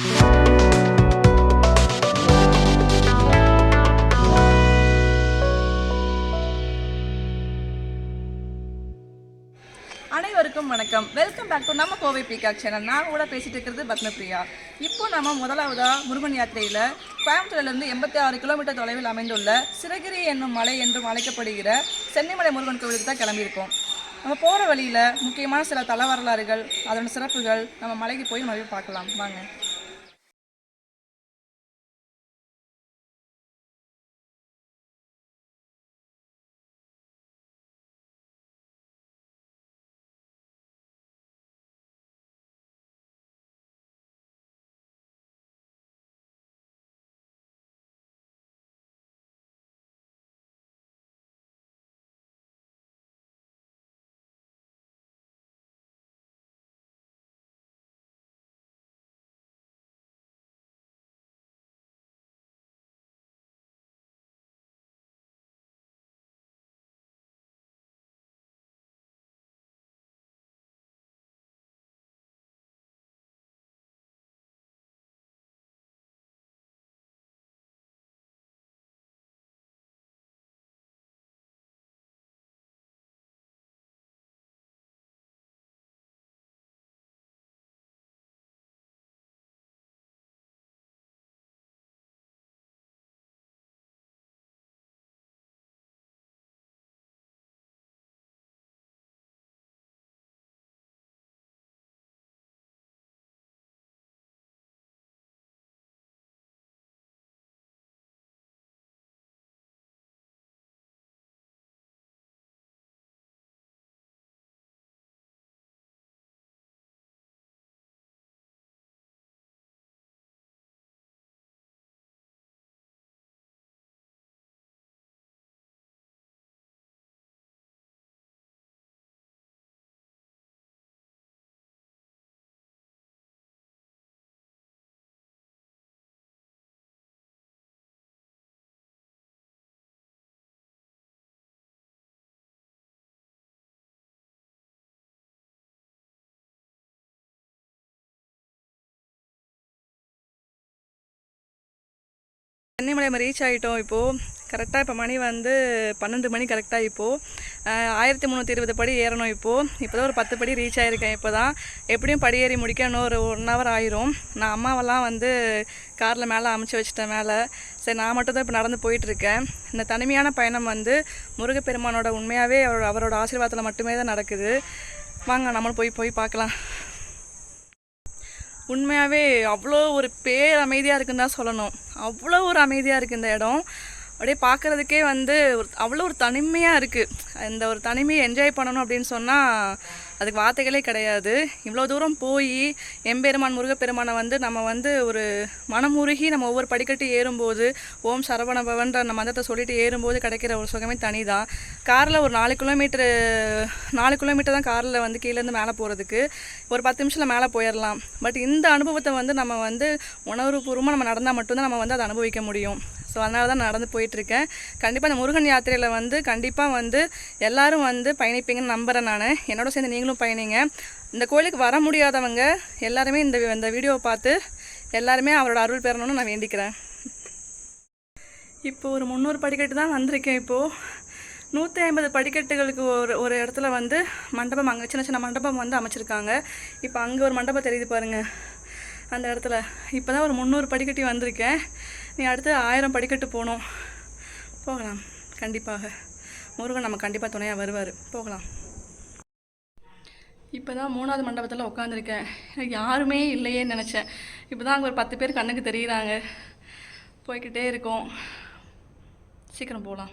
அனைவருக்கும் வணக்கம். Welcome back to நம்ம கோவை பீகாக் சேனல் நான் கூட பேசிட்டு இருக்கிறது பத்மபிரியா. இப்போ நம்ம முதலாவதா முருகன் யாத்திரையில் கோயம்புத்தூர்லேருந்து எண்பத்தி ஆறு கிலோமீட்டர் தொலைவில் அமைந்துள்ள சிறகிரி என்னும் மலை என்றும் அழைக்கப்படுகிற சென்னிமலை முருகன் கோவிலுக்கு தான் கிளம்பியிருக்கோம். நம்ம போகிற வழியில் முக்கியமான சில தல வரலாறுகள் அதோட சிறப்புகள் நம்ம மலைக்கு போய் நம்ம பார்க்கலாம். வாங்க. திருவண்ணாமலை நம்ம ரீச் ஆகிட்டோம் இப்போது கரெக்டாக இப்போ மணி வந்து பன்னெண்டு மணி கரெக்டாக இப்போது ஆயிரத்தி முந்நூற்றி இருபது படி ஏறணும் இப்போது இப்போ. தான் ஒரு பத்து படி ரீச் ஆகிருக்கேன் இப்போ தான் எப்படியும் படி ஏறி முடிக்க இன்னும் ஒரு ஒன் ஹவர் ஆயிரும். நான் அம்மாவெல்லாம் வந்து காரில் மேலே அமுச்சு வச்சிட்டேன் மேலே. சரி நான் மட்டும் தான் இப்போ நடந்து போயிட்டுருக்கேன். இந்த தனிமையான பயணம் வந்து முருகப்பெருமானோட உண்மையாகவே அவரோட அவரோட ஆசீர்வாதத்தில் மட்டுமே தான் நடக்குது. வாங்க நம்மளும் போய் போய் பார்க்கலாம். உண்மையாகவே அவ்வளோ ஒரு பேர் அமைதியாக இருக்குன்னு தான் சொல்லணும். அவ்வளோ ஒரு அமைதியாக இருக்குது இந்த இடம். அப்படியே பார்க்குறதுக்கே வந்து ஒரு அவ்வளோ ஒரு தனிமையாக இருக்குது இந்த ஒரு தனிமையை என்ஜாய் பண்ணணும் அப்படின்னு சொன்னால் அதுக்கு வார்த்தைகளே கிடையாது. இவ்வளோ தூரம் போய் எம்பெருமான் முருகப்பெருமானை வந்து நம்ம வந்து ஒரு மனமுருகி நம்ம ஒவ்வொரு படிக்கட்டு ஏறும்போது ஓம் சரவண பவன்ற அந்த மந்திரத்தை சொல்லிட்டு ஏறும்போது கிடைக்கிற ஒரு சுகமே தனி தான் காரில் ஒரு நாலு கிலோமீட்டரு நாலு கிலோமீட்டர் தான் காரில் வந்து கீழேருந்து மேலே போகிறதுக்கு ஒரு பத்து நிமிஷத்தில் மேலே போயிடலாம் பட் இந்த அனுபவத்தை வந்து நம்ம வந்து உணர்வுபூர்வமாக நம்ம நடந்தால் மட்டும்தான் நம்ம வந்து அதை அனுபவிக்க முடியும். ஸோ அதனால தான் நடந்து போயிட்டுருக்கேன். கண்டிப்பாக இந்த முருகன் யாத்திரையில் வந்து கண்டிப்பாக வந்து எல்லோரும் வந்து பயணிப்பீங்கன்னு நம்புகிறேன் நான். என்னோட சேர்ந்து நீங்களும் பயணிங்க. இந்த கோயிலுக்கு வர முடியாதவங்க எல்லாருமே இந்த இந்த வீடியோவை பார்த்து எல்லாருமே அவரோட அருள் பெறணும்னு நான் வேண்டிக்கிறேன். இப்போ ஒரு முந்நூறு படிக்கட்டு தான் வந்திருக்கேன் இப்போது நூற்றி ஐம்பது படிக்கட்டுகளுக்கு ஒரு ஒரு இடத்துல வந்து மண்டபம் அங்கே சின்ன சின்ன மண்டபம் வந்து அமைச்சிருக்காங்க. இப்போ அங்கே ஒரு மண்டபம் தெரியுது பாருங்கள் அந்த இடத்துல. இப்போ தான் ஒரு முந்நூறு படிக்கட்டி வந்திருக்கேன். நீ அடுத்து ஆயிரம் படிக்கட்டு போகணும். போகலாம். கண்டிப்பாக. முருகன் நம்ம கண்டிப்பாக துணையாக வருவார். போகலாம். இப்போ தான் மூணாவது மண்டபத்தில் உட்காந்துருக்கேன் எனக்கு யாருமே இல்லையேன்னு நினச்சேன். இப்போ தான் அங்கே ஒரு பத்து பேர் கண்ணுக்கு தெரியுறாங்க. போய்கிட்டே இருக்கோம். சீக்கிரம் போகலாம்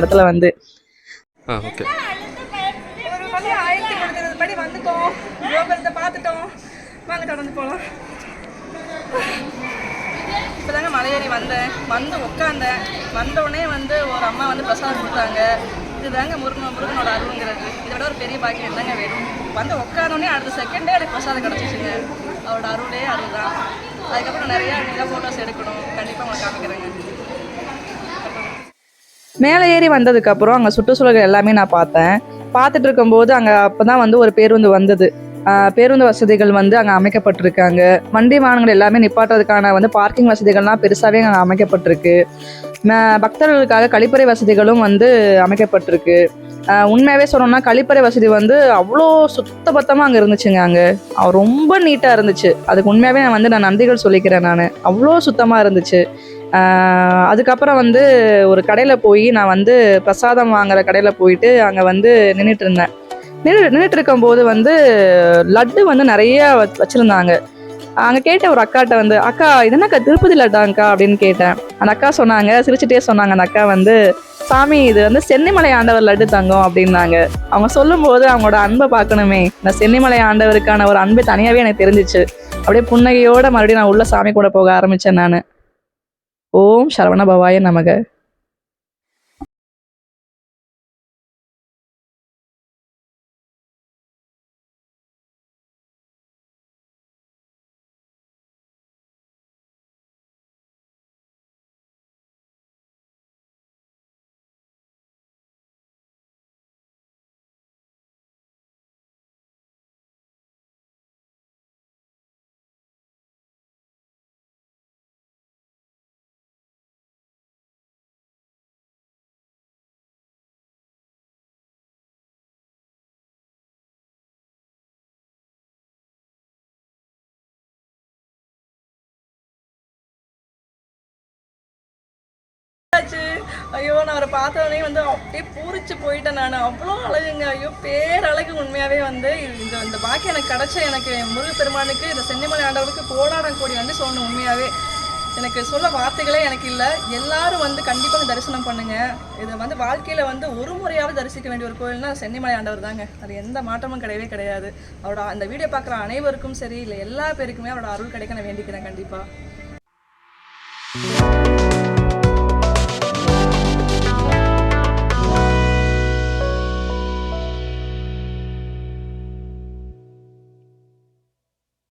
இடத்துல வந்து ஆ ஓகே படி வந்துட்டோம். கோபுரத்தை பார்த்துட்டோம். வாங்க தொடர்ந்து போகலாம் இப்போதாங்க மலையேறி வந்தேன். வந்து உட்காந்தேன் வந்தோடனே வந்து ஒரு அம்மா வந்து பிரசாதம் கொடுத்தாங்க. இதுதாங்க முருகன் முருகனோட அருளுங்கிறது. இதை விட ஒரு பெரிய பாக்கியம் இல்லைங்க வேணும்? வந்து உட்காந்தோடனே அடுத்த செகண்டே எனக்கு பிரசாதம் கிடச்சிச்சுங்க. அவரோட அருளே அருள் தான் அதுக்கப்புறம் நிறையா நில ஃபோட்டோஸ் எடுக்கணும். கண்டிப்பாக உங்களுக்கு காமிக்கிறேங்க. மேலே ஏறி வந்ததுக்கப்புறம் அங்கே சுற்றுச்சூழல் எல்லாமே நான் பார்த்தேன். பார்த்துட்டு இருக்கும்போது அங்கே அப்போ தான் வந்து ஒரு பேருந்து வந்தது. பேருந்து வசதிகள் வந்து அங்கே அமைக்கப்பட்டிருக்காங்க. வண்டி வாகனங்கள் எல்லாமே நிப்பாட்டுறதுக்கான வந்து பார்க்கிங் வசதிகள்லாம் பெருசாகவே அங்கே அமைக்கப்பட்டிருக்கு. பக்தர்களுக்காக கழிப்பறை வசதிகளும் வந்து அமைக்கப்பட்டிருக்கு. உண்மையாகவே சொல்லணும்னா கழிப்பறை வசதி வந்து அவ்வளோ சுத்தபத்தமாக அங்கே இருந்துச்சுங்க அங்கே. ரொம்ப நீட்டாக இருந்துச்சு. அதுக்கு உண்மையாகவே நான் வந்து நான் நன்றிகள் சொல்லிக்கிறேன் நான். அவ்வளோ சுத்தமாக இருந்துச்சு. அதுக்கப்புறம் வந்து ஒரு கடையில் போய் நான் வந்து பிரசாதம் வாங்குற கடையில் போயிட்டு அங்கே வந்து நின்றுட்டு இருந்தேன் நின்று நின்றுட்டு இருக்கும்போது வந்து லட்டு வந்து நிறைய வச்சுருந்தாங்க. அங்கே கேட்ட ஒரு அக்காட்ட வந்து அக்கா இது என்னக்கா திருப்பதி லட்டாங்க்கா அப்படின்னு கேட்டேன். அந்த அக்கா சொன்னாங்க சிரிச்சுட்டே சொன்னாங்க அந்த அக்கா வந்து சாமி இது வந்து சென்னிமலை ஆண்டவர் லட்டு தங்கம் அப்படின்னாங்க. அவங்க சொல்லும்போது அவங்களோட அன்பை பார்க்கணுமே. இந்த சென்னிமலை ஆண்டவருக்கான ஒரு அன்பு தனியாகவே எனக்கு தெரிஞ்சிச்சு. அப்படியே புன்னகையோட மறுபடியும் நான் உள்ள சாமி கூட போக ஆரம்பித்தேன் நான். ஓம் சரவண பவாய நமக. ஐயோ நான் அவரை பார்த்தோடனே வந்து அப்படியே பூரிச்சு போயிட்டேன் நான். அவ்வளோ அழகுங்க. ஐயோ பேரழகு உண்மையாகவே வந்து இது- இந்த இந்த பாக்கி எனக்கு கிடச்ச எனக்கு முருகப்பெருமானுக்கு இந்த சென்னிமலை ஆண்டவருக்கு கோடாடம் கோடி வந்து சொல்லணும் உண்மையாகவே எனக்கு சொல்ல வார்த்தைகளே எனக்கு இல்லை. எல்லாரும் வந்து கண்டிப்பாக தரிசனம் பண்ணுங்க. இது வந்து வாழ்க்கையில் வந்து ஒரு முறையாவது தரிசிக்க வேண்டிய ஒரு கோயில்னா சென்னிமலை ஆண்டவர் தாங்க. அது எந்த மாற்றமும் கிடையவே கிடையாது. அவரோட அந்த வீடியோ பார்க்குற அனைவருக்கும் சரி இல்லை எல்லா பேருக்குமே அவரோட அருள் கிடைக்க நான் வேண்டிக்கிறேன் கண்டிப்பாக